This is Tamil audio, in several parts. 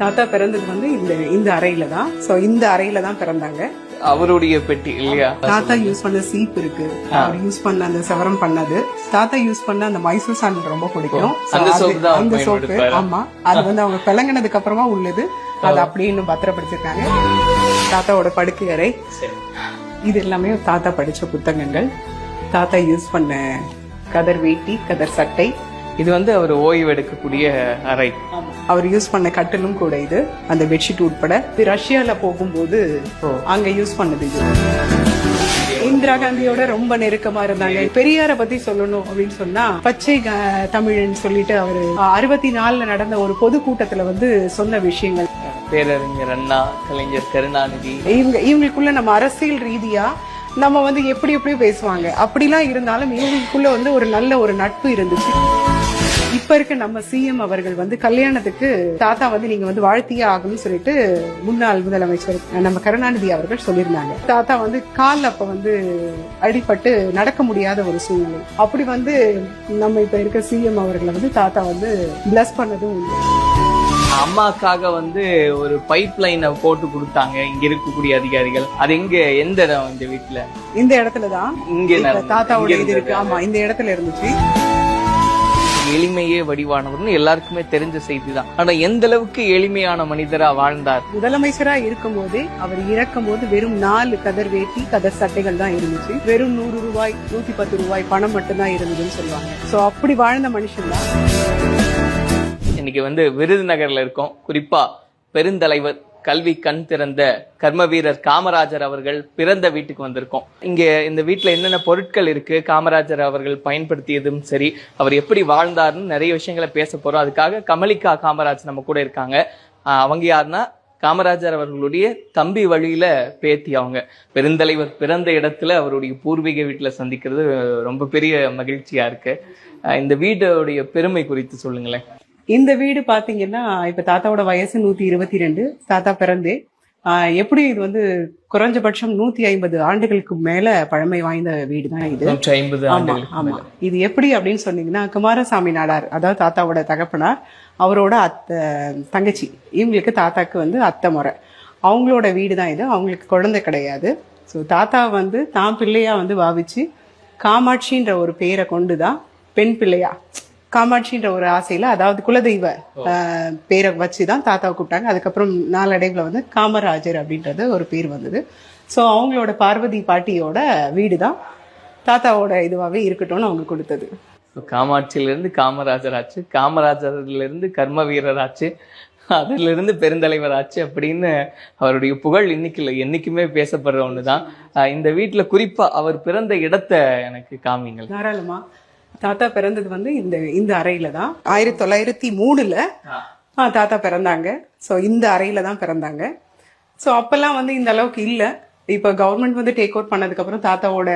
தாத்தா பிறந்தது வந்து இந்த இந்த அறையில தான். சோ இந்த அறையில தான் பிறந்தாங்க. அவருடைய பெட்டி இல்லையா? தாத்தா யூஸ் பண்ண சீப் இருக்கு. அவர் யூஸ் பண்ண அந்த செவரம் பண்ணது. தாத்தா யூஸ் பண்ண அந்த மைசூர் சாண்டல் ரொம்ப பிடிக்கும். அந்த சோப்பு? ஆமா. அது வந்து அவங்க பிளங்கினதுக்கு அப்புறமா உள்ளது. அது அப்படியே இன்னும் பத்திரப்படுத்திருக்காங்க. தாத்தாவோட படுக்கை அறை. இது எல்லாமே தாத்தா படிச்ச புத்தகங்கள். தாத்தா யூஸ் பண்ண கதர் வேட்டி கதர் சட்டை. இது வந்து அவர் ஓய்வு எடுக்கக்கூடிய அறை அவர் யூஸ் பண்ண கட்டிலும் கூட இது அந்த பெட்ஷீட் உட்பட. இது ரஷ்யால போகும்போது அங்க யூஸ் பண்ணது இது. இந்திரா காந்தியோட ரொம்ப நெருக்கமா இருந்தாங்க. பெரியார பத்தி சொல்லணும் அப்படின்னு சொன்னா பச்சை க- தமிழன் சொல்லிட்டு அவரு அறுபத்தி நாலுல நடந்த ஒரு பொது கூட்டத்துல வந்து சொன்ன விஷயங்கள். பேரறிஞர் அண்ணா கலைஞர் கருணாநிதி. இவங்க இவங்களுக்குள்ள நம்ம அரசியல் ரீதியா நம்ம வந்து எப்படி எப்படி பேசுவாங்க. அப்படிலாம் இருந்தாலும் இவங்களுக்குள்ள வந்து ஒரு நல்ல ஒரு நட்பு இருந்துச்சு. இப்ப இருக்க நம்ம சிஎம் அவர்கள் வந்து கல்யாணத்துக்கு தாத்தா வந்து நீங்க வந்து வாழ்த்தியே ஆகணும்னு சொல்லிட்டு முன்னாள் முதலமைச்சர் நம்ம கருணாநிதி அவர்கள் சொல்லியிருந்தாங்க. தாத்தா வந்து கால் அப்ப வந்து அடிபட்டு நடக்க முடியாத ஒரு சூழ்நிலை. அப்படி வந்து நம்ம இப்ப இருக்க சிஎம் அவர்களை வந்து தாத்தா வந்து பிளஸ் பண்ணதும் உண்டு. அம்மாக்காக வந்து ஒரு பைப் லைனை போட்டு கொடுத்தாங்க. இங்க இருக்கக்கூடிய அதிகாரிகள். அது எங்க எந்த இடம் இந்த வீட்டுல இந்த இடத்துலதான் இங்க. தாத்தாவோட இது இருக்கு. ஆமா இந்த இடத்துல இருந்துச்சு. எளிமையே வடிவானவர்னு எல்லாருக்குமே தெரிஞ்ச செய்தி தான் ஆனா எந்த அளவுக்கு எளிமையான மனிதரா வாழ்ந்தார்? முதலமைச்சரா இருக்கும்போதே அவர் இறக்கும் போது வெறும் நாலு கதர் வேட்டி கதர் சட்டைகள் தான் இருந்துச்சு. வெறும் நூறு ரூபாய் நூத்தி பத்து ரூபாய் பணம் மட்டும்தான் இருந்ததுன்னு சொல்லுவாங்க. சோ அப்படி வாழ்ந்த மனுஷன் தான். இன்னைக்கு வந்து விருதுநகர்ல இருக்கோம். குறிப்பா பெருந்தலைவர் கல்வி கண் திறந்த கர்ம வீரர் காமராஜர் அவர்கள் பிறந்த வீட்டுக்கு வந்திருக்கோம். இங்க இந்த வீட்டுல என்னென்ன பொருட்கள் இருக்கு காமராஜர் அவர்கள் பயன்படுத்தியதும் சரி அவர் எப்படி வாழ்ந்தாருன்னு நிறைய விஷயங்களை பேச போறோம். அதுக்காக கமலிகா காமராஜ் நம்ம கூட இருக்காங்க. அவங்க யாருன்னா காமராஜர் அவர்களுடைய தம்பி வழியில பேத்தி அவங்க. பெருந்தலைவர் பிறந்த இடத்துல அவருடைய பூர்வீக வீட்டுல சந்திக்கிறது ரொம்ப பெரிய மகிழ்ச்சியா இருக்கு. இந்த வீடுடைய பெருமை குறித்து சொல்லுங்களேன். இந்த வீடு பாத்தீங்கன்னா இப்ப தாத்தாவோட வயசு நூத்தி இருபத்தி ரெண்டு தாத்தா பிறந்தே எப்படி இது வந்து குறைஞ்சபட்சம் நூத்தி ஐம்பது ஆண்டுகளுக்கு மேல பழமை வாய்ந்த வீடு தான் இது ஐம்பது ஆமா. இது எப்படி அப்படின்னு சொன்னீங்கன்னா குமாரசாமி நாடார் அதாவது தாத்தாவோட தகப்பனார் அவரோட அத்தை தங்கச்சி இவங்களுக்கு தாத்தாக்கு வந்து அத்தை முறை. அவங்களோட வீடு தான் இது அவங்களுக்கு குழந்தை கிடையாது. ஸோ தாத்தா வந்து தான் பிள்ளையா வந்து பாவிச்சு காமாட்சின்ற ஒரு பேரை கொண்டு தான் பெண் பிள்ளையா காமாட்சின்ற ஒரு ஆசையில அதாவது குலதெய்வ பேரை வச்சு தான் தாத்தாவை கூப்பிட்டாங்க. அதுக்கப்புறம் நாளடைவில் வந்து காமராஜர் அப்படின்றது ஒரு பேர் வந்தது. ஸோ அவங்களோட பார்வதி பாட்டியோட வீடு தான் தாத்தாவோட இதுவாகவே இருக்கட்டும்னு அவங்க கொடுத்தது. So, காமாட்சியில இருந்து காமராஜர் ஆச்சு. காமராஜர்ல இருந்து கர்ம வீரர் ஆச்சு. அதுல இருந்து பெருந்தலைவர் ஆச்சு அப்படின்னு அவருடைய புகழ் இன்னைக்கு இல்லை. என்னைக்குமே பேசப்படுற ஒண்ணுதான். ஆஹ் இந்த வீட்டுல குறிப்பா அவர் பிறந்த இடத்தை எனக்கு காமிங்கள் தாராளமா. தாத்தா பிறந்தது வந்து இந்த இந்த அறையில தான். ஆயிரத்தி தொள்ளாயிரத்தி மூணுல தாத்தா பிறந்தாங்க. ஸோ இந்த அறையில தான் பிறந்தாங்க. ஸோ அப்பெல்லாம் வந்து இந்த அளவுக்கு இல்லை. இப்போ கவர்மெண்ட் வந்து டேக் ஓவர் பண்ணதுக்கப்புறம் தாத்தாவோட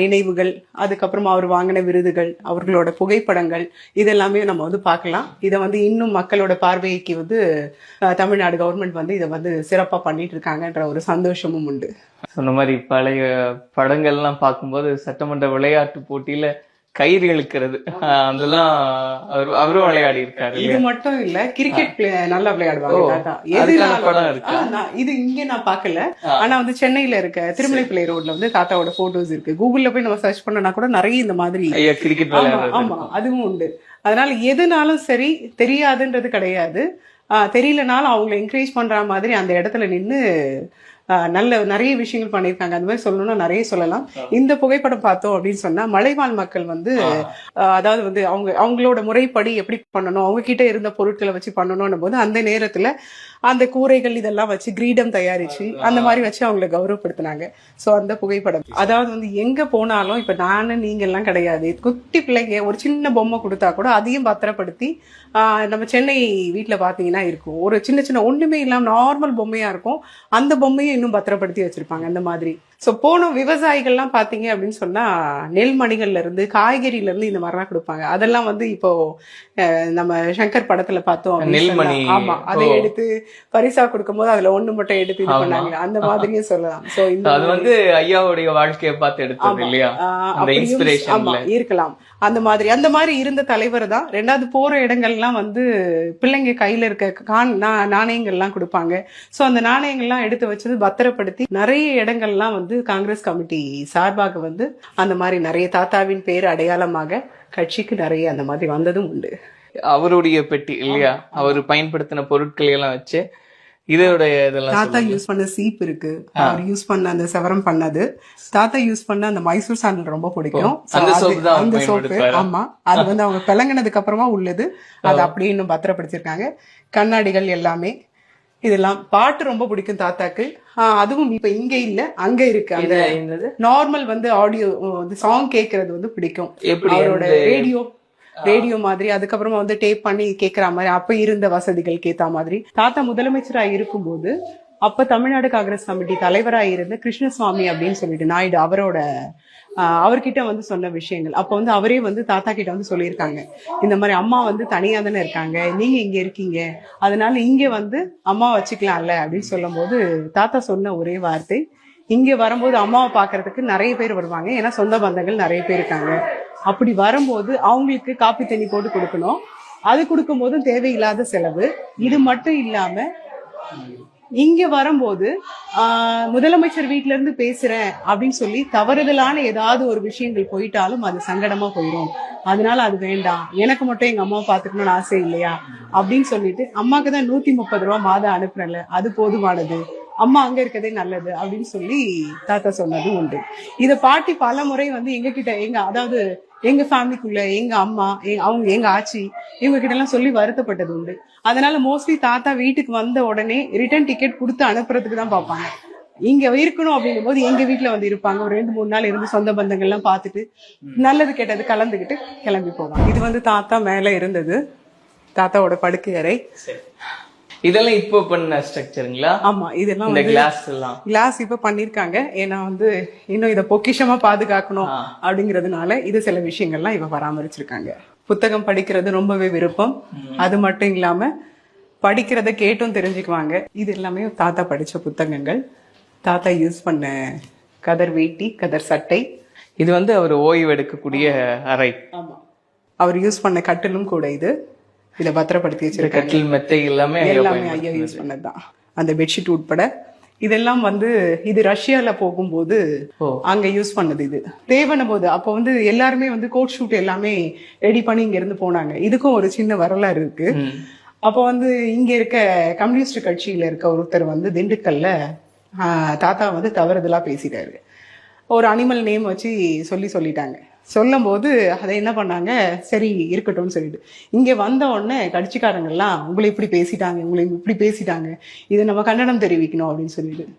நினைவுகள் அதுக்கப்புறம் அவர் வாங்கின விருதுகள் அவர்களோட புகைப்படங்கள் இதெல்லாமே நம்ம வந்து பார்க்கலாம். இதை வந்து இன்னும் மக்களோட பார்வைக்கு வந்து தமிழ்நாடு கவர்மெண்ட் வந்து இதை வந்து சிறப்பாக பண்ணிட்டு இருக்காங்கன்ற ஒரு சந்தோஷமும் உண்டு. சொன்ன மாதிரி பழைய படங்கள்லாம் பார்க்கும்போது சட்டமன்ற விளையாட்டு போட்டியில கயிறு இழுக்கிறது. அதெல்லாம் அவர் அவரும் விளையாடி இருக்காரு இது மட்டும் இல்ல கிரிக்கெட் நல்லா விளையாடுவாங்க. இது இங்க நான் பார்க்கல. ஆனா வந்து சென்னையில இருக்க திருமலை பிள்ளை ரோட்ல வந்து தாத்தாவோட போட்டோஸ் இருக்கு. கூகுள்ல போய் நம்ம சர்ச் பண்ணனா கூட நிறைய இந்த மாதிரி கிரிக்கெட் ஆமா அதுவும் உண்டு. அதனால எதுனாலும் சரி தெரியாதுன்றது கிடையாது. தெரியலனாலும் அவங்களை என்கரேஜ் பண்ற மாதிரி அந்த இடத்துல நின்னு ஆ, நல்ல நிறைய விஷயங்கள் பண்ணியிருக்காங்க. அந்த மாதிரி சொல்லணும்னா நிறைய சொல்லலாம். இந்த புகைப்படம் பார்த்தோம் அப்படின்னு சொன்னா மலைவாழ் மக்கள் வந்து அதாவது வந்து அவங்க அவங்களோட முறைப்படி எப்படி பண்ணணும் அவங்க கிட்ட இருந்த பொருட்களை வச்சு பண்ணணும்னு போது அந்த நேரத்துல அந்த கூரைகள் இதெல்லாம் வச்சு கிரீடம் தயாரிச்சு அந்த மாதிரி வச்சு அவங்களை கௌரவப்படுத்தினாங்க. சோ அந்த புகைப்படம். அதாவது வந்து எங்க போனாலும் இப்ப நானு நீங்க எல்லாம் கிடையாது. குட்டி பிள்ளைங்க ஒரு சின்ன பொம்மை கொடுத்தா கூட அதையும் பத்திரப்படுத்தி நம்ம சென்னை வீட்ல பாத்தீங்கன்னா இருக்கும். ஒரு சின்ன சின்ன ஒண்ணுமே இல்லாம நார்மல் பொம்மையா இருக்கும். அந்த பொம்மையும் இன்னும் பத்திரப்படுத்தி வச்சிருப்பாங்க அந்த மாதிரி. சோ போன விவசாயிகள்லாம் பாத்தீங்க அப்படின்னு சொன்னா நெல் மணிகள்ல இருந்து காய்கறில இருந்து இந்த மாதிரிலாம் கொடுப்பாங்க அதெல்லாம் வந்து இப்போ நம்ம சங்கர் படத்துல பார்த்தோம் நெல்மணி. ஆமா அதை. எடுத்து பரிசா கொடுக்கும்போது அதுல ஒண்ணு மட்டும் எடுத்து இது. பண்ணாங்க அந்த மாதிரியும் சொல்லலாம் சோ இந்த அது வந்து ஐயாவுடைய வாழ்க்கையை பார்த்து எடுத்தது ஆமா. இல்லையா இருக்கலாம் அந்த மாதிரி. அந்த மாதிரி இருந்த தலைவர் தான். ரெண்டாவது போற இடங்கள்லாம் வந்து பிள்ளைங்க கையில இருக்க கான் நாணயங்கள்லாம் கொடுப்பாங்க. ஸோ அந்த நாணயங்கள்லாம் எடுத்து வச்சது பத்திரப்படுத்தி நிறைய இடங்கள்லாம் வந்து காங்கிரஸ் கமிட்டி சார்பாக வந்து அந்த மாதிரி நிறைய தாத்தாவின் பேர் அடையாளமாக கட்சிக்கு நிறைய அந்த மாதிரி வந்ததும் உண்டு. அவருடைய பெட்டி இல்லையா? அவர் பயன்படுத்தின பொருட்களை எல்லாம் வச்சு இதோடைய இதெல்லாம் தாத்தா யூஸ் பண்ண சீப் இருக்கு. அவர் யூஸ் பண்ண அந்த செவரம் பண்ணது. தாத்தா யூஸ் பண்ண அந்த மைசூர் சாண்டல் ரொம்ப பிடிக்கும். அந்த சோப்பு? ஆமா. அது வந்து அவங்க பிளங்கினதுக்கு அப்புறமா உள்ளது. அது அப்படியே இன்னும் பத்திரப்படுத்திருக்காங்க கண்ணாடிகள் எல்லாமே. இதெல்லாம் பாட்டு ரொம்ப பிடிக்கும் தாத்தாக்கு. அதுவும் இப்ப இங்க இல்ல அங்க இருக்கு. அந்த நார்மல் வந்து ஆடியோ சாங் கேக்குறது வந்து பிடிக்கும். அவரோட ரேடியோ ரேடியோ மாதிரி அதுக்கப்புறமா வந்து டேப் பண்ணி கேக்குற மாதிரி அப்ப இருந்த வசதிகளுக்கு ஏத்த மாதிரி. தாத்தா முதலமைச்சரா இருக்கும்போது அப்ப தமிழ்நாடு காங்கிரஸ் கமிட்டி தலைவரா இருந்த கிருஷ்ணசுவாமி அப்படின்னு சொல்லிட்டு நாயுடு அவரோட ஆஹ், அவர்கிட்ட வந்து சொன்ன விஷயங்கள். அப்ப வந்து அவரே வந்து தாத்தா கிட்ட வந்து சொல்லியிருக்காங்க. இந்த மாதிரி அம்மா வந்து தனியா தானே இருக்காங்க நீங்க இங்க இருக்கீங்க அதனால இங்க வந்து அம்மா வச்சுக்கலாம்ல அப்படின்னு சொல்லும்போது தாத்தா சொன்ன ஒரே வார்த்தை இங்க வரும்போது அம்மாவை பாக்குறதுக்கு நிறைய பேர் வருவாங்க. ஏன்னா சொந்த பந்தங்கள் நிறைய பேர் இருக்காங்க. அப்படி வரும்போது அவங்களுக்கு காப்பி தண்ணி போட்டு கொடுக்கணும். அது கொடுக்கும் போதும் தேவையில்லாத செலவு. இது மட்டும் இல்லாம இங்க வரும்போது ஆஹ், முதலமைச்சர் வீட்ல இருந்து பேசுறேன் அப்படின்னு சொல்லி தவறுதலான ஏதாவது ஒரு விஷயங்கள் போயிட்டாலும் அது சங்கடமா போயிடும் அதனால அது வேண்டாம். எனக்கு மட்டும் எங்க அம்மாவை பாத்துக்கணும்னு ஆசை இல்லையா? அப்படின்னு சொல்லிட்டு அம்மாக்கு தான் நூத்தி முப்பது ரூபா மாதம் அனுப்புறேன்ல. அது போதுமானது. அம்மா அங்க இருக்கதே நல்லது அப்படின்னு சொல்லி தாத்தா சொன்னது உண்டு. இத பாட்டி பல முறை வந்து எங்க கிட்ட எங்க அதாவது எங்க ஃபேமிலிக்குள்ள எங்க அம்மா அவங்க எங்க ஆச்சி இவங்க கிட்ட எல்லாம் சொல்லி வருத்தப்பட்டது உண்டு. அதனால மோஸ்ட்லி தாத்தா வீட்டுக்கு வந்த உடனே ரிட்டர்ன் டிக்கெட் கொடுத்து அனுப்புறதுக்கு தான் பார்ப்பாங்க. இங்க இருக்கணும் அப்படிங்கும் போது எங்க வீட்ல வந்து இருப்பாங்க. ஒரு ரெண்டு மூணு நாள் இருந்து சொந்த பந்தங்கள் எல்லாம் பார்த்துட்டு நல்லது கெட்டது கலந்துக்கிட்டு கிளம்பி போவாங்க. இது வந்து தாத்தா மேல இருந்தது. தாத்தாவோட படுக்கை அறை இதெல்லாம் இப்போ பண்ண ஸ்ட்ரக்சருங்களா ஆமா இதெல்லாம் இந்த கிளாஸ் எல்லாம். கிளாஸ் இப்ப பண்ணிருக்காங்க. ஏன்னா வந்து இன்னும் இதை பொக்கிஷமா பாதுகாக்கணும். அப்படிங்கறதுனால இது சில விஷயங்கள்லாம் இப்ப பராமரிச்சிருக்காங்க. புத்தகம் படிக்கிறது ரொம்பவே விருப்பம். அது மட்டும் இல்லாம படிக்கிறத கேட்டும் தெரிஞ்சுக்குவாங்க. இது எல்லாமே தாத்தா படிச்ச புத்தகங்கள். தாத்தா யூஸ் பண்ண கதர் வேட்டி கதர் சட்டை. இது வந்து அவர் ஓய்வு எடுக்கக்கூடிய அறை. ஆமா. அவர் யூஸ் பண்ண கட்டிலும் கூட இது. இதை பத்திரப்படுத்தி கட்டில் மெத்தை எல்லாமே எல்லாமே ஐயா யூஸ் பண்ணதுதான். அந்த பெட்ஷீட் உட்பட இதெல்லாம் வந்து இது ரஷ்யால போகும்போது. அங்க யூஸ் பண்ணது இது. தேவன போது அப்போ வந்து எல்லாருமே வந்து கோட் ஷூட் எல்லாமே ரெடி பண்ணி இங்க இருந்து போனாங்க. இதுக்கும் ஒரு சின்ன வரலாறு இருக்கு. அப்போ வந்து இங்க இருக்க கம்யூனிஸ்ட் கட்சியில இருக்க ஒருத்தர் வந்து திண்டுக்கல்ல ஆஹ், தாத்தா வந்து தவறுதலா பேசிட்டாரு. ஒரு அனிமல் நேம் வச்சு சொல்லி சொல்லிட்டாங்க. சொல்லும்போது அதை என்ன பண்ணாங்க? சரி இருக்கட்டும்னு சொல்லிட்டு. இங்கே வந்த உடனே கட்சிக்காரங்கள்லாம் உங்களை இப்படி பேசிட்டாங்க உங்களை இப்படி பேசிட்டாங்க இதை நம்ம கண்டனம் தெரிவிக்கணும் அப்படின்னு சொல்லிட்டு.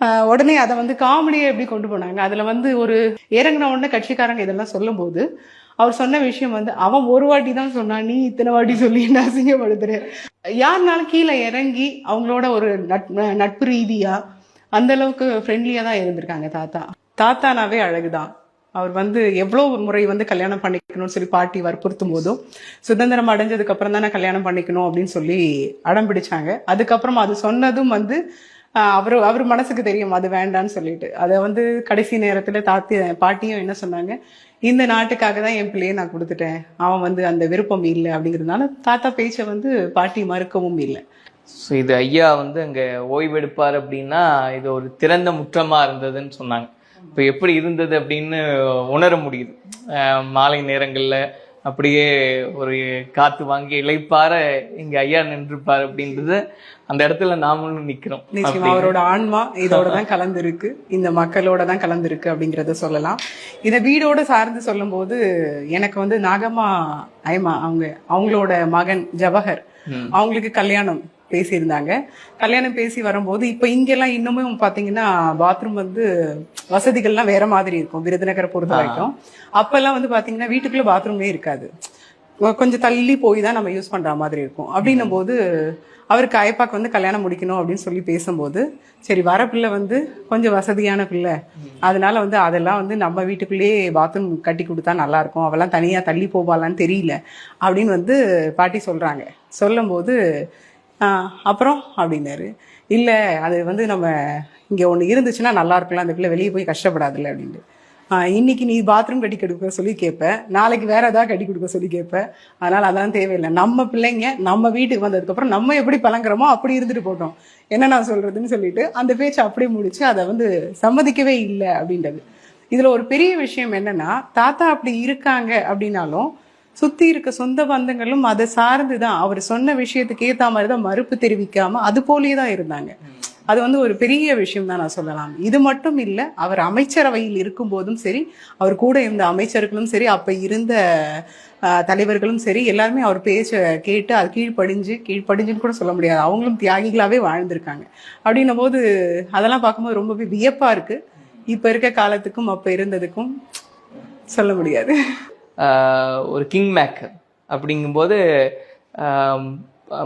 ஆஹ் உடனே அதை வந்து காமெடியை எப்படி கொண்டு போனாங்க? அதுல வந்து ஒரு இறங்கின உடனே கட்சிக்காரங்க இதெல்லாம் சொல்லும்போது அவர் சொன்ன விஷயம் வந்து அவன் ஒரு வாட்டி தான் சொன்னான் நீ இத்தனை வாட்டி சொல்லி என்ன அசிங்கப்படுத்துற? யாருனாலும் கீழே இறங்கி அவங்களோட ஒரு நட் நட்பு ரீதியா அந்த அளவுக்கு ஃப்ரெண்ட்லியா தான் இருந்திருக்காங்க தாத்தா. தாத்தானாவே அழகுதான். அவர் வந்து எவ்வளோ முறை வந்து கல்யாணம் பண்ணிக்கணும்னு சொல்லி பாட்டி வற்புறுத்தும் போதும் சுதந்திரம் அடைஞ்சதுக்கு அப்புறம் தானே கல்யாணம் பண்ணிக்கணும் அப்படின்னு சொல்லி அடம் பிடிச்சாங்க. அதுக்கப்புறம் அது சொன்னதும் வந்து அவர் அவர் மனசுக்கு தெரியும் அது வேண்டான்னு சொல்லிட்டு. அதை வந்து கடைசி நேரத்தில் தாத்தி பாட்டியும் என்ன சொன்னாங்க இந்த நாட்டுக்காக தான் என் பிள்ளையை நான் கொடுத்துட்டேன். அவன் வந்து அந்த விருப்பம் இல்லை அப்படிங்கிறதுனால தாத்தா பேச்சை வந்து பாட்டி மறுக்கவும் இல்லை. ஸோ இது ஐயா வந்து அங்கே ஓய்வெடுப்பார் அப்படின்னா இது ஒரு திறந்த முற்றமாக இருந்ததுன்னு சொன்னாங்க. இப்போ எப்படி இருந்தது அப்படின்னு உணர முடியுது. மாலை நேரங்கள்ல அப்படியே ஒரு காத்து வாங்கி இளைப்பார இங்க ஐயா நின்றுப்பார் அப்படின்றது அந்த இடத்துல நாமளும் நிக்கிறோம். நிச்சயமா அவரோட ஆன்மா இதோட தான் கலந்துருக்கு இந்த மக்களோட தான் கலந்துருக்கு அப்படிங்கறத சொல்லலாம். இதை வீடோட சார்ந்து சொல்லும்போது எனக்கு வந்து நாகம்மா ஐமா அவங்க அவங்களோட மகன் ஜவஹர். அவங்களுக்கு கல்யாணம். பேசியிருந்தாங்க. கல்யாணம் பேசி வரும்போது இப்ப இங்கெல்லாம் இன்னமும் பாத்தீங்கன்னா பாத்ரூம் வந்து வசதிகள்லாம் வேற மாதிரி இருக்கும் விருதுநகரை பொறுத்த வரைக்கும். அப்பெல்லாம் வந்து பாத்தீங்கன்னா வீட்டுக்குள்ள பாத்ரூமே இருக்காது. கொஞ்சம் தள்ளி போய் தான் நம்ம யூஸ் பண்ற மாதிரி இருக்கும். அப்படின்னும் போது அவருக்கு அயப்பாக்கு வந்து கல்யாணம் முடிக்கணும் அப்படின்னு சொல்லி பேசும்போது சரி வர பிள்ளை வந்து கொஞ்சம் வசதியான பிள்ளை. அதனால வந்து அதெல்லாம் வந்து நம்ம வீட்டுக்குள்ளேயே பாத்ரூம் கட்டி கொடுத்தா நல்லா இருக்கும். அவெல்லாம் தனியா தள்ளி போவாளான்னு தெரியல. அப்படின்னு வந்து பாட்டி சொல்றாங்க. சொல்லும்போது அப்புறம்? அப்படின்னாரு. இல்லை அது வந்து நம்ம இங்கே ஒன்று இருந்துச்சுன்னா நல்லா இருக்கலாம் அந்த பிள்ளை வெளியே போய் கஷ்டப்படாதுல்ல அப்படின்ட்டு. இன்னைக்கு நீ பாத்ரூம் கட்டி கொடுக்க சொல்லி கேட்பேன் நாளைக்கு வேற ஏதாவது கட்டி கொடுக்க சொல்லி கேட்பேன் அதனால அதெல்லாம் தேவையில்லை. நம்ம பிள்ளைங்க நம்ம வீட்டுக்கு வந்ததுக்கப்புறம் நம்ம எப்படி பழங்குறோமோ அப்படி இருந்துட்டு போட்டோம். என்ன நான் சொல்றதுன்னு சொல்லிட்டு அந்த பேச்சை அப்படியே முடிச்சு அதை வந்து சம்மதிக்கவே இல்லை அப்படின்றது. இதுல ஒரு பெரிய விஷயம் என்னன்னா தாத்தா அப்படி இருக்காங்க அப்படின்னாலும் சுத்தி இருக்க சொந்த பந்தங்களும் அதை சார்ந்துதான். அவர் சொன்ன விஷயத்துக்கு ஏத்த மாதிரி தான் மறுப்பு தெரிவிக்காம அது போலயே தான் இருந்தாங்க. அது வந்து ஒரு பெரிய விஷயம் தான் நான் சொல்லலாம். இது மட்டும் இல்ல அவர் அமைச்சரவையில் இருக்கும் போதும் சரி அவர் கூட இருந்த அமைச்சர்களும் சரி அப்ப இருந்த தலைவர்களும் சரி எல்லாருமே அவர் பேச கேட்டு அது கீழ்ப்படிஞ்சு கீழ்ப்படிஞ்சுன்னு கூட சொல்ல முடியாது. அவங்களும் தியாகிகளாவே வாழ்ந்திருக்காங்க. அப்படின்னும் போது அதெல்லாம் பார்க்கும்போது ரொம்பவே வியப்பா இருக்கு. இப்ப இருக்க காலத்துக்கும் அப்ப இருந்ததுக்கும் சொல்ல முடியாது. ஒரு கிங் மேக்கர் அப்படிங்கும்போது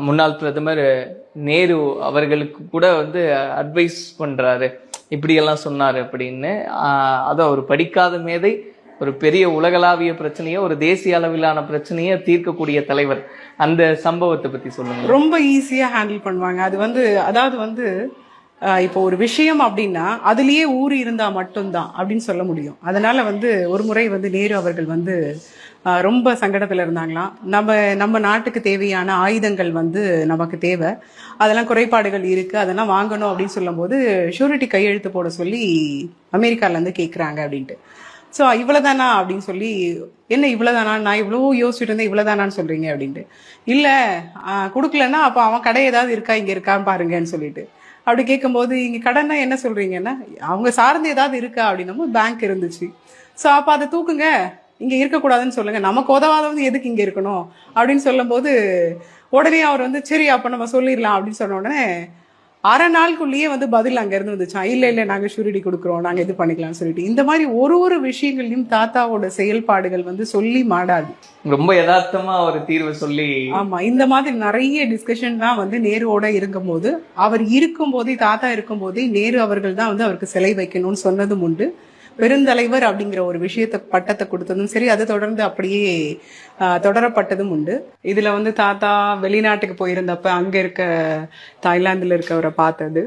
முன்னாள் பிரதமர் நேரு அவர்களுக்கு கூட வந்து அட்வைஸ் பண்ணுறாரு இப்படியெல்லாம் சொன்னார் அப்படின்னு. அதை அவர் படிக்காத மேதை ஒரு பெரிய உலகளாவிய பிரச்சனையை ஒரு தேசிய அளவிலான பிரச்சனையை தீர்க்கக்கூடிய தலைவர். அந்த சம்பவத்தை பற்றி சொல்லுங்க. ரொம்ப ஈஸியாக ஹேண்டில் பண்ணுவாங்க. அது வந்து அதாவது வந்து இப்போ ஒரு விஷயம் அப்படின்னா அதுலேயே ஊறி இருந்தா மட்டும்தான் அப்படின்னு சொல்ல முடியும். அதனால வந்து ஒரு முறை வந்து நேரு அவர்கள் வந்து ரொம்ப சங்கடத்தில் இருந்தாங்களாம். நம்ம நம்ம நாட்டுக்கு தேவையான ஆயுதங்கள் வந்து நமக்கு தேவை. அதெல்லாம் குறைபாடுகள் இருக்கு அதெல்லாம் வாங்கணும் அப்படின்னு சொல்லும்போது ஷூரிட்டி கையெழுத்து போட சொல்லி அமெரிக்கால கேட்குறாங்க அப்படின்ட்டு. ஸோ இவ்வளோதானா அப்படின்னு சொல்லி என்ன இவ்வளோதானா நான் இவ்வளோ யோசிச்சுட்டு இருந்தேன் இவ்வளோதானான்னு சொல்கிறீங்க அப்படின்ட்டு. இல்லை கொடுக்கலன்னா அப்போ அவன் கடை ஏதாவது இருக்கா? இங்கே இருக்கான்னு பாருங்கன்னு சொல்லிட்டு. அப்படி கேட்கும்போது இங்கே கடன்னா என்ன சொல்கிறீங்கன்னா அவங்க சார்ந்து ஏதாவது இருக்கா அப்படின்னமோ பேங்க் இருந்துச்சு. ஸோ அப்போ அதை தூக்குங்க. இங்கே இருக்கக்கூடாதுன்னு சொல்லுங்கள் நமக்கு உதவாதவங்க எதுக்கு இங்கே இருக்கணும்? அப்படின்னு சொல்லும்போது உடனே அவர் வந்து சரி அப்போ நம்ம சொல்லிடலாம் அப்படின்னு சொன்ன உடனே அரை நாளுக்குள்ளேயே வந்து பதில் அங்க இருந்து வந்துச்சான் இல்ல இல்ல நாங்க ஷூரிட்டி கொடுக்குறோம். நாங்க இது பண்ணிக்கலாம்னு சொல்லிட்டு. இந்த மாதிரி ஒரு ஒரு விஷயங்களையும் தாத்தாவோட செயல்பாடுகள் வந்து சொல்லி மாடாது. ரொம்ப யதார்த்தமா ஒரு தீர்வு சொல்லி ஆமா இந்த மாதிரி நிறைய டிஸ்கஷன் தான் வந்து நேருவோட இருக்கும்போது அவர் இருக்கும்போதே தாத்தா இருக்கும்போதே நேரு அவர்கள் தான் வந்து அவருக்கு சிலை வைக்கணும்னு சொன்னதும் உண்டு. பெருந்தலைவர் அப்படிங்கிற ஒரு விஷயத்தை பட்டத்தை கொடுத்ததும் சரி அதை தொடர்ந்து அப்படியே தொடரப்பட்டதும் உண்டு. இதுல வந்து தாத்தா வெளிநாட்டுக்கு போயிருந்தப்ப அங்க இருக்க தாய்லாந்துல இருக்கவரை பார்த்தது.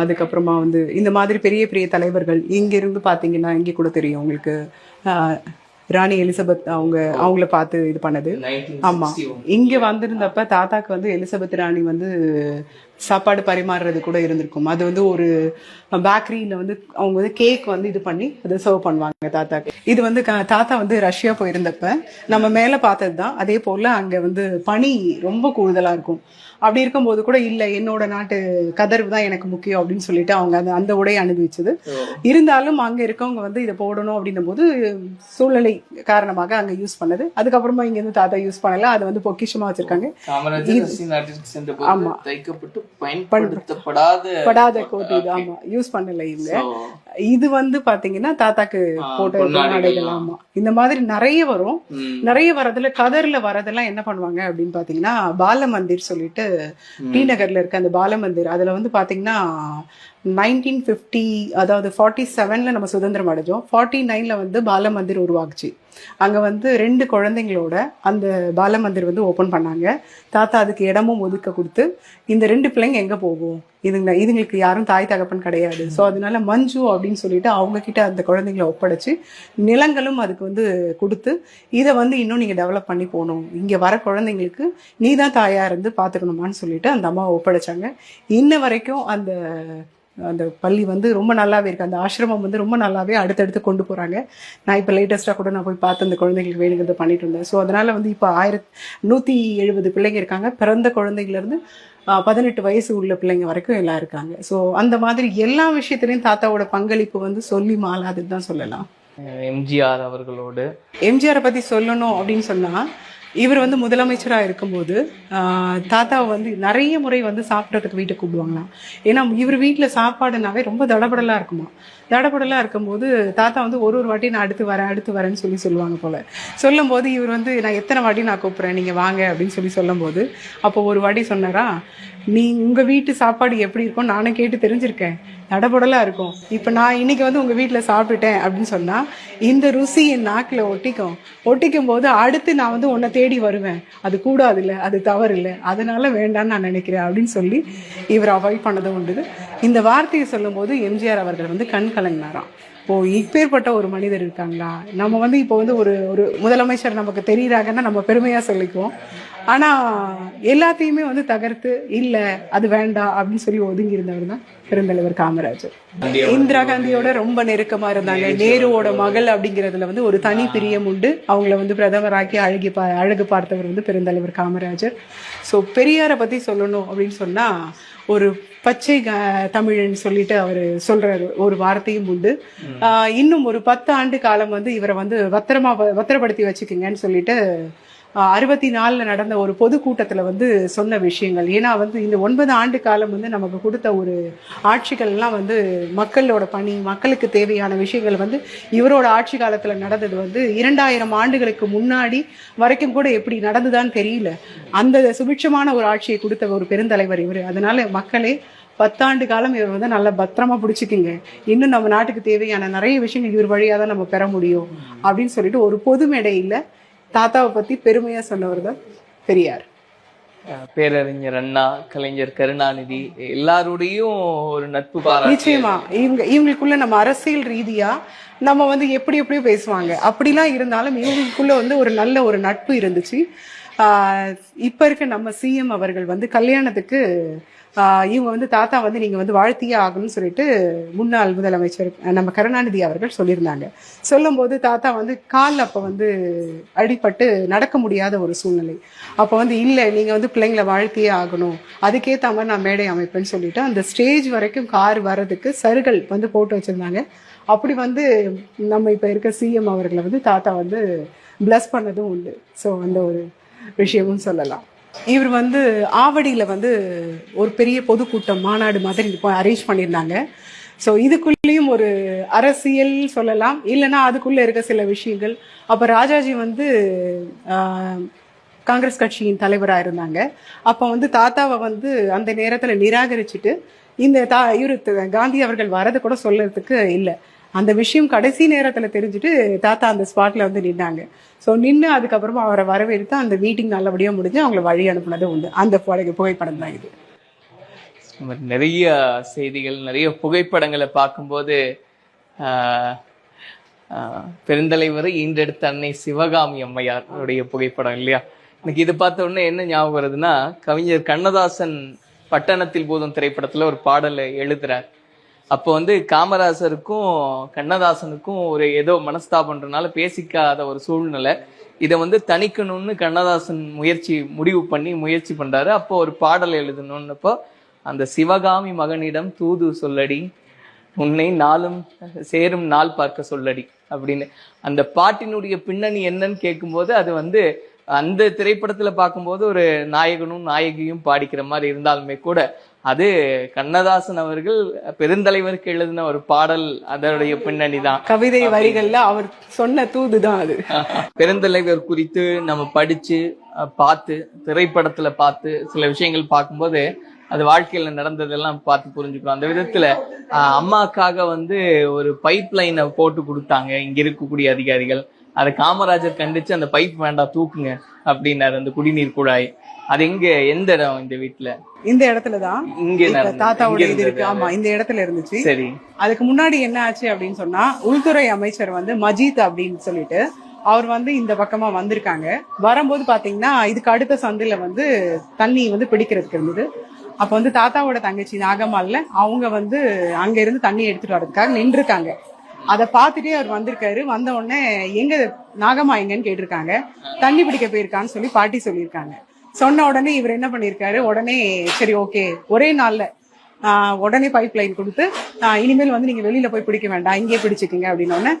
அதுக்கப்புறமா வந்து இந்த மாதிரி பெரிய பெரிய தலைவர்கள் இங்க இருந்து பாத்தீங்கன்னா இங்க கூட தெரியும் உங்களுக்கு. ராணி எலிசபெத் அவங்க அவங்கள பார்த்து இது பண்ணது. ஆமா. இங்க வந்திருந்தப்ப தாத்தாக்கு வந்து எலிசபெத் ராணி வந்து சாப்பாடு பரிமாறுறது கூட இருந்திருக்கும். அது வந்து ஒரு பேக்கரியில வந்து அவங்க வந்து கேக் வந்து இது பண்ணி அதை சர்வ் பண்ணுவாங்க தாத்தாக்கு. இது வந்து தாத்தா வந்து ரஷ்யா போயிருந்தப்ப நம்ம மேல பார்த்தது தான் அதே போல அங்க வந்து பனி ரொம்ப கூடுதலா இருக்கும். அப்படி இருக்கும்போது கூட இல்ல என்னோட நாட்டு கதர்வு தான் எனக்கு முக்கியம் அப்படின்னு சொல்லிட்டு அவங்க அந்த அந்த உடையை அனுபவிச்சது இருந்தாலும் அங்க இருக்கவங்க வந்து இதை போடணும் அப்படின்னும் போது சூழ்நிலை காரணமாக அங்க யூஸ் பண்ணது. அதுக்கப்புறமா இங்க இருந்து தாத்தா யூஸ் பண்ணல. அதை வந்து பொக்கிஷமா வச்சிருக்காங்க. காமராஜர் பயன்படுத்தப்படாத படாத கோட் இது ஆமா யூஸ் பண்ணல இவங்க. இது வந்து பாத்தீங்கன்னா தாத்தாக்கு போட்ட பொன்னாடைகள். ஆமா. இந்த மாதிரி நிறைய வரும். நிறைய வரதுல கதர்ல வரதெல்லாம் என்ன பண்ணுவாங்க அப்படின்னு பாத்தீங்கன்னா பால மந்திர் சொல்லிட்டு டி நகர்ல இருக்க அந்த பால மந்திர் அதுல வந்து பாத்தீங்கன்னா நைன்டீன் ஃபிஃப்டி அதாவது ஃபார்ட்டி செவன்ல நம்ம சுதந்திரம் அடைஞ்சோம். ஃபார்ட்டி நைன்ல வந்து பால மந்திர் உருவாக்குச்சு. அங்கே வந்து ரெண்டு குழந்தைங்களோட அந்த பால மந்திர் வந்து ஓப்பன் பண்ணாங்க. தாத்தா அதுக்கு இடமும் ஒதுக்க கொடுத்து இந்த ரெண்டு பிள்ளைங்க எங்கே போகும்? இதுங்க இதுங்களுக்கு யாரும் தாய் தகப்பன் கிடையாது. ஸோ அதனால மஞ்சு அப்படின்னு சொல்லிட்டு அவங்க கிட்ட அந்த குழந்தைங்களை ஒப்படைச்சு நிலங்களும் அதுக்கு வந்து கொடுத்து இதை வந்து இன்னும் நீங்கள் டெவலப் பண்ணி போகணும். இங்கே வர குழந்தைங்களுக்கு நீ தான் தாயாக இருந்து பார்த்துக்கணுமான்னு சொல்லிட்டு அந்த அம்மாவை ஒப்படைச்சாங்க. இன்ன வரைக்கும் அந்த அந்த பள்ளி வந்து ரொம்ப நல்லாவே இருக்கு. அந்த ஆசிரமம் வந்து ரொம்ப நல்லாவே அடுத்தடுத்து கொண்டு போறாங்க. நான் இப்போ லேட்டஸ்ட்டாக கூட நான் போய் பார்த்து அந்த குழந்தைங்களுக்கு வேணுங்கிறத பண்ணிட்டு இருந்தேன். ஸோ அதனால வந்து இப்போ ஆயிரத் நூற்றி எழுபது பிள்ளைங்க இருக்காங்க. பிறந்த குழந்தைங்கலேருந்து பதினெட்டு வயசு உள்ள பிள்ளைங்க வரைக்கும் எல்லாம் இருக்காங்க. ஸோ அந்த மாதிரி எல்லா விஷயத்துலையும் தாத்தாவோட பங்களிப்பு வந்து சொல்லி மாலாதுன்னு தான் சொல்லலாம். எம்ஜிஆர் அவர்களோடு. எம்ஜிஆரை பத்தி சொல்லணும் அப்படின்னு சொன்னா இவர் வந்து முதலமைச்சராக இருக்கும்போது தாத்தாவை வந்து நிறைய முறை வந்து சாப்பிட்றதுக்கு வீட்டுக்கு கூப்பிடுவாங்களாம். ஏன்னா இவர் வீட்டில் சாப்பாடுனாவே ரொம்ப தடபடலா இருக்குமா தடபடலா இருக்கும்போது தாத்தா வந்து ஒரு ஒரு வாட்டி நான் அடுத்து வரேன் அடுத்து வரேன்னு சொல்லி சொல்லுவாங்க போல. சொல்லும்போது இவர் வந்து நான் எத்தனை வாட்டி நான் கூப்பிட்றேன்? நீங்க வாங்க அப்படின்னு சொல்லி சொல்லும்போது அப்போ ஒரு வாட்டி சொன்னாரா நீ உங்க வீட்டு சாப்பாடு எப்படி இருக்கும் நானும் கேட்டு தெரிஞ்சிருக்கேன். தடபடலா இருக்கும். இப்ப நான் இன்னைக்கு வந்து உங்க வீட்டுல சாப்பிட்டுட்டேன் அப்படின்னு சொன்னா இந்த ருசி என் நாக்குல ஒட்டிக்கும். ஒட்டிக்கும் போது அடுத்து நான் வந்து உன்னை தேடி வருவேன். அது கூடாது இல்லை அது தவறு இல்லை அதனால வேண்டாம்னு நான் நினைக்கிறேன் அப்படின்னு சொல்லி இவர் அவாய்ட் பண்ணதும் உண்டு. இந்த வார்த்தையை சொல்லும்போது எம்ஜிஆர் அவர்கள் வந்து கண் கலங்கினாராம் ஓ இப்பேற்பட்ட ஒரு மனிதர் இருக்காங்களா? நம்ம வந்து இப்போ வந்து ஒரு ஒரு முதலமைச்சர் நமக்கு தெரியுறாங்கன்னா நம்ம பெருமையா சொல்லிக்குவோம். ஆனா எல்லாத்தையுமே வந்து தகர்த்து இல்ல அது வேண்டாம் அப்படின்னு சொல்லி ஒதுங்கி இருந்தவர் தான் பெருந்தலைவர் காமராஜர். இந்திரா காந்தியோட ரொம்ப நெருக்கமா இருந்தாங்க. நேருவோட மகள் அப்படிங்கிறதுல வந்து ஒரு தனி பிரியம் உண்டு. அவங்கள வந்து பிரதமராக்கி அழகி பா அழகு பார்த்தவர் வந்து பெருந்தலைவர் காமராஜர். ஸோ பெரியாரை பத்தி சொல்லணும் அப்படின்னு சொன்னா ஒரு பச்சை க- தமிழன் சொல்லிட்டு அவர் சொல்றாரு. ஒரு வார்த்தையும் உண்டு. இன்னும் ஒரு பத்து ஆண்டு காலம் வந்து இவரை வந்து பத்திரமா பத்திரப்படுத்தி வச்சுக்கோங்கன்னு சொல்லிட்டு அறுபத்தி நாலில் நடந்த ஒரு பொதுக்கூட்டத்தில் வந்து சொன்ன விஷயங்கள். ஏன்னா வந்து இந்த ஒன்பது ஆண்டு காலம் வந்து நமக்கு கொடுத்த ஒரு ஆட்சிகள்லாம் வந்து மக்களோட பணி மக்களுக்கு தேவையான விஷயங்கள் வந்து இவரோட ஆட்சி காலத்தில் நடந்தது வந்து இரண்டாயிரம் ஆண்டுகளுக்கு முன்னாடி வரைக்கும் கூட எப்படி நடந்துதான்னு தெரியல. அந்த சுபிட்சமான ஒரு ஆட்சியை கொடுத்த ஒரு பெருந்தலைவர் இவர். அதனால மக்களே பத்தாண்டு காலம் இவர் வந்து நல்லா பத்திரமா பிடிச்சிக்கிங்க. இன்னும் நம்ம நாட்டுக்கு தேவையான நிறைய விஷயங்கள் இவர் வழியா தான் நம்ம பெற முடியும் அப்படின்னு சொல்லிட்டு ஒரு பொது மேடையில தாத்தாவை பத்தி பெருமையா சொன்னவர் தான் பெரியார். பேரறிஞர் அண்ணா கலைஞர் கருணாநிதி எல்லாரோடையும் ஒரு நட்பு நிச்சயமா. இவங்க இவங்களுக்குள்ள நம்ம அரசியல் ரீதியா நம்ம வந்து எப்படி எப்படியோ பேசுவாங்க. அப்படிலாம் இருந்தாலும் இவங்களுக்குள்ள வந்து ஒரு நல்ல ஒரு நட்பு இருந்துச்சு. ஆஹ் இப்ப இருக்க நம்ம சிஎம் அவர்கள் வந்து கல்யாணத்துக்கு இவங்க வந்து தாத்தா வந்து நீங்கள் வந்து வாழ்த்தியே ஆகணும்னு சொல்லிட்டு முன்னாள் முதலமைச்சர் நம்ம கருணாநிதி அவர்கள் சொல்லியிருந்தாங்க. சொல்லும்போது தாத்தா வந்து கால் அப்போ வந்து அடிபட்டு நடக்க முடியாத ஒரு சூழ்நிலை. அப்போ வந்து இல்லை நீங்கள் வந்து பிள்ளைங்களை வாழ்த்தியே ஆகணும். அதுக்கேற்ற மாதிரி நான் மேடை அமைப்பேன்னு சொல்லிட்டு அந்த ஸ்டேஜ் வரைக்கும் கார் வர்றதுக்கு சருகள் வந்து போட்டு வச்சிருந்தாங்க. அப்படி வந்து நம்ம இப்போ இருக்க சிஎம் அவர்களை வந்து தாத்தா வந்து பிளஸ் பண்ணதும் உண்டு. ஸோ அந்த ஒரு விஷயமும் சொல்லலாம். இவர் வந்து ஆவடியில் வந்து ஒரு பெரிய பொதுக்கூட்டம் மாநாடு மாதிரி அரேஞ்ச் பண்ணியிருந்தாங்க. ஸோ இதுக்குள்ளேயும் ஒரு அரசியல் சொல்லலாம். இல்லைன்னா அதுக்குள்ளே இருக்க சில விஷயங்கள். அப்போ ராஜாஜி வந்து ஆஹ், காங்கிரஸ் கட்சியின் தலைவராக இருந்தாங்க. அப்போ வந்து தாத்தாவை வந்து அந்த நேரத்தில் நிராகரிச்சுட்டு இந்த தா இவர் காந்தி அவர்கள் வரது கூட சொல்லறதுக்கு இல்லை. அந்த விஷயம் கடைசி நேரத்தில் தெரிஞ்சுட்டு தாத்தா அந்த ஸ்பாட்டில் வந்து நின்னாங்க. ஸோ நின்று அதுக்கப்புறமா அவரை வரவேற்று அந்த மீட்டிங் நல்லபடியாக முடிஞ்சு அவங்கள வழி அனுப்புனது உண்டு. அந்த புகை- புகைப்படம் தான் இது. நிறைய செய்திகள் நிறைய புகைப்படங்களை பார்க்கும்போது பெருந்தலைவர் ஈண்டெடுத்த அன்னை சிவகாமி அம்மையாருடைய புகைப்படம் இல்லையா? எனக்கு இது பார்த்த உடனே என்ன ஞாபகம் வருதுன்னா கவிஞர் கண்ணதாசன் பட்டணத்தில் போதும் திரைப்படத்தில் ஒரு பாடலை எழுதுறார். அப்போ வந்து காமராசருக்கும் கண்ணதாசனுக்கும் ஒரு ஏதோ மனஸ்தாபன்றனால பேசிக்காத ஒரு சூழ்நிலை. இதை வந்து தணிக்கணும்னு கண்ணதாசன் முயற்சி முடிவு பண்ணி முயற்சி பண்றாரு. அப்போ ஒரு பாடல் எழுதணும்னப்போ அந்த சிவகாமி மகனிடம் தூது சொல்லடி உன்னை நாளும் சேரும் நாள் பார்க்க சொல்லடி அப்படின்னு. அந்த பாட்டினுடைய பின்னணி என்னன்னு கேட்கும்போது அது வந்து அந்த திரைப்படத்துல பார்க்கும்போது ஒரு நாயகனும் நாயகியும் பாடிக்கிற மாதிரி இருந்தாலுமே கூட அது கண்ணதாசன் அவர்கள் பெருந்தலைவருக்கு எழுதின ஒரு பாடல் அதனுடைய பின்னணி தான். கவிதை வரிகள்ல அவர் சொன்ன தூது தான் அது. பெருந்தலைவர் குறித்து நம்ம படிச்சு பார்த்து திரைப்படத்துல பார்த்து சில விஷயங்கள் பார்க்கும்போது அது வாழ்க்கையில நடந்ததெல்லாம் பார்த்து புரிஞ்சுக்கிறோம். அந்த விதத்துல அம்மாக்காக வந்து ஒரு பைப் லைனை போட்டு கொடுத்தாங்க. இங்க இருக்கக்கூடிய அதிகாரிகள். அதை காமராஜர் கண்டிச்சு அந்த பைப் வேண்டாம் தூக்குங்க அப்படின்னாரு அந்த குடிநீர் குழாய். அது எங்க எந்த இடம் இந்த வீட்டுல இந்த இடத்துல தான் இங்க. தாத்தாவோட இது இருக்கு. ஆமா இந்த இடத்துல இருந்துச்சு. சரி. அதுக்கு முன்னாடி என்ன ஆச்சு அப்படின்னு சொன்னா உள்துறை அமைச்சர் வந்து மஜீத் அப்படின்னு சொல்லிட்டு அவர் வந்து இந்த பக்கமா வந்திருக்காங்க. வரும்போது பாத்தீங்கன்னா இதுக்கு அடுத்த சந்தில வந்து தண்ணி வந்து பிடிக்கிறதுக்கு இருந்தது. அப்ப வந்து தாத்தாவோட தங்கச்சி நாகம்மாள்ல அவங்க வந்து அங்க இருந்து தண்ணி எடுத்துட்டு வர்றதுக்காக நின்றுருக்காங்க. அதை பார்த்துட்டே அவர் வந்திருக்காரு. வந்த உடனே எங்க நாகம்மா எங்கன்னு கேட்டிருக்காங்க. தண்ணி பிடிக்க போயிருக்கான்னு சொல்லி பாட்டி சொல்லியிருக்காங்க. சொன்ன உடனே இவர் என்ன பண்ணிருக்காரு? உடனே சரி ஓகே ஒரே நாள்ல உடனே பைப் லைன் கொடுத்து இனிமேல் வந்து நீங்க வெளியில போய் பிடிக்க வேண்டாம் இங்கேயே பிடிச்சிக்கங்க அப்படின்னோடனே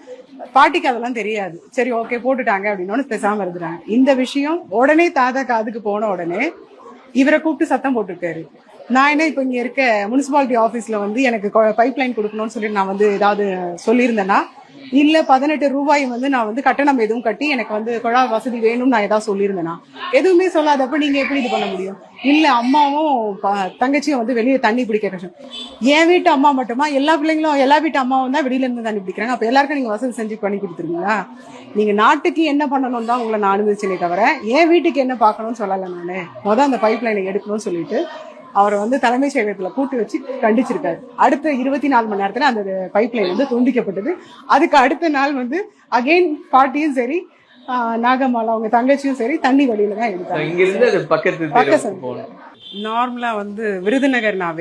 பாட்டிக்கு அதெல்லாம் தெரியாது. சரி ஓகே போட்டுட்டாங்க அப்படின்னோன்னு பேசாம இருந்துறாங்க இந்த விஷயம் உடனே தாத்தா காதுக்கு போன உடனே இவரை கூப்பிட்டு சத்தம் போட்டிருக்காரு. நான் என்ன இப்போ இங்க இருக்க முனிசிபாலிட்டி ஆபீஸ்ல வந்து எனக்கு பைப் லைன் கொடுக்கணும்னு சொல்லி நான் வந்து ஏதாவது சொல்லியிருந்தேன்னா இல்ல பதினெட்டு ரூபாய் வந்து நான் வந்து கட்டணம் எதுவும் கட்டி எனக்கு வந்து குழா வசதி வேணும்னு நான் ஏதாவது சொல்லியிருந்தேனா? எதுவுமே சொல்லாதப்ப நீங்க எப்படி இது பண்ண முடியும்? இல்ல அம்மாவும் ப- தங்கச்சியும் வந்து வெளியே தண்ணி பிடிக்க கஷ்டம். என் வீட்டு அம்மா மட்டுமா? எல்லா பிள்ளைங்களும் எல்லா வீட்டு அம்மாவும் தான் வெளியில இருந்து தண்ணி பிடிக்கிறாங்க. அப்ப எல்லாருக்கும் நீங்க வசதி செஞ்சு பண்ணி கொடுத்துருவீங்களா? நீங்க நாட்டுக்கு என்ன பண்ணணும் தான் உங்களை நான் அனுமதிச்சனே தவிர என் வீட்டுக்கு என்ன பார்க்கணும்னு சொல்லலை நான். மொதல் அந்த பைப் லைனை எடுக்கணும்னு சொல்லிட்டு அவரை வந்து தலைமைச் செயலகத்துல கூட்டு வச்சு கண்டிச்சிருக்காரு. அடுத்த இருபத்தி நாலு மணி நேரத்துல அந்த பைப் லைன் வந்து துண்டிக்கப்பட்டது. அதுக்கு அடுத்த நாள் வந்து அகைன் பாட்டியும் சரி ஆஹ் நாகம்மாள் அவங்க தங்கச்சியும் சரி தண்ணி வழியில தான் பக்கத்து. போகணும். நார்மலா வந்து விருதுநகர் நான்